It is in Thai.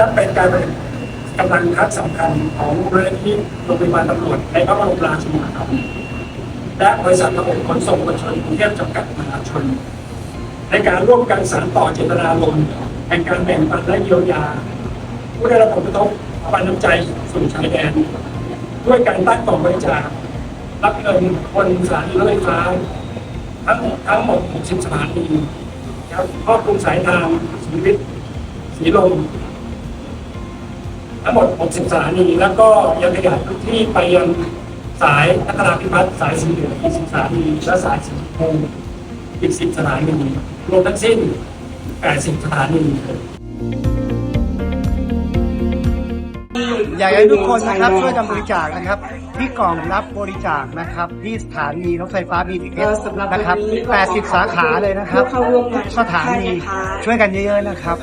นับเป็นการกำลังทัพสำคัญของมูลนิธิโรงพยาบาลตำรวจในพระบรมราชูปถัมภ์และบริษัทระบบขนส่งมวลชนกรุงเทพจำกัดมหาชน ในการร่วมกันสานต่อเจตนารมณ์แห่งการแบ่งปันและเยียวยา ผู้ได้รับผลกระทบปันน้ำใจสู่ชายแดน ด้วยการตั้งกล่องบริจาครับเงินบนสถานีรถไฟฟ้าทั้งทั้งหมด 60 สถานีครับครอบคลุมสายทางสีวิทย์สีลม ทั้งหมด 60 สถานี แล้วก็ยังขยายพื้นที่ไปยังสายนักราพิพัฒน์สายสีเหลือง20 สถานี และสายสีชมพูอีก 10 สถานี รวมทั้งสิ้น 80 สถานีอยากให้ทุกคนนะครับช่วยกันบริจาคนะครับ ที่กล่องรับบริจาคนะครับ ที่สถานีรถไฟฟ้า BTS ก็สำหรับวันนะครับนี้80 สาขาเลยนะครับผู้เข้าร่วมงานสถานีทุกท่านนะคะช่วยกันเยอะๆนะครับ